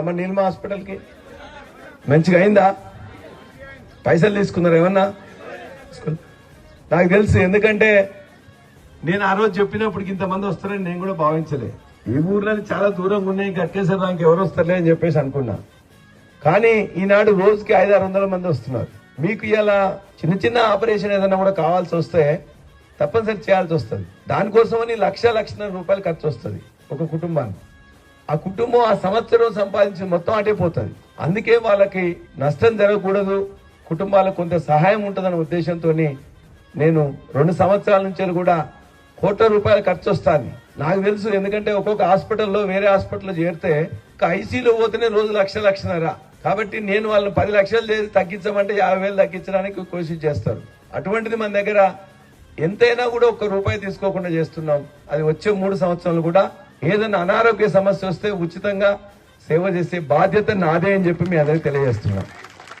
ఖమ్మం నీల్మా హాస్పిటల్కి. మంచిగా అయిందా? పైసలు తీసుకున్నారు ఏమన్నా? నాకు తెలుసు ఎందుకంటే నేను ఆ రోజు చెప్పినప్పుడు ఇంతమంది వస్తారని నేను కూడా భావించలే. ఈ ఊర్లో చాలా దూరంగా ఉన్నాయి కట్టేసారు నాకు ఎవరు వస్తారులే అని చెప్పేసి అనుకున్నా. కానీ ఈనాడు రోజుకి ఐదు ఆరు వందల మంది వస్తున్నారు. మీకు ఇలా చిన్న చిన్న ఆపరేషన్ ఏదైనా కూడా కావాల్సి వస్తే తప్పనిసరి చేయాల్సి వస్తుంది. దానికోసమని లక్ష లక్షల రూపాయలు ఖర్చు వస్తుంది ఒక కుటుంబానికి. ఆ కుటుంబం ఆ సంవత్సరం సంపాదించిన మొత్తం అటే పోతుంది. అందుకే వాళ్ళకి నష్టం జరగకూడదు. కుటుంబాలకు కొంత సహాయం ఉంటుందనే ఉద్దేశంతో నేను రెండు సంవత్సరాల నుంచి కూడా కోట్ల రూపాయలు ఖర్చు వస్తుంది నాకు తెలుసు ఎందుకంటే ఒక్కొక్క హాస్పిటల్లో వేరే హాస్పిటల్లో చేరితే ఒక ఐసీలో పోతేనే రోజు లక్ష లక్షన్నర. కాబట్టి నేను వాళ్ళని పది లక్షలు చేసి తగ్గించమంటే యాభై వేలు తగ్గించడానికి కోషిష్ చేస్తారు. అటువంటిది మన దగ్గర ఎంతైనా కూడా ఒక్క రూపాయి తీసుకోకుండా చేస్తున్నాం. అది వచ్చే మూడు సంవత్సరాలు కూడా ఏదైనా అనారోగ్య సమస్య వస్తే ఉచితంగా సేవ చేసే బాధ్యత నాదే అని చెప్పి మీ అందరికి తెలియజేస్తున్నాం.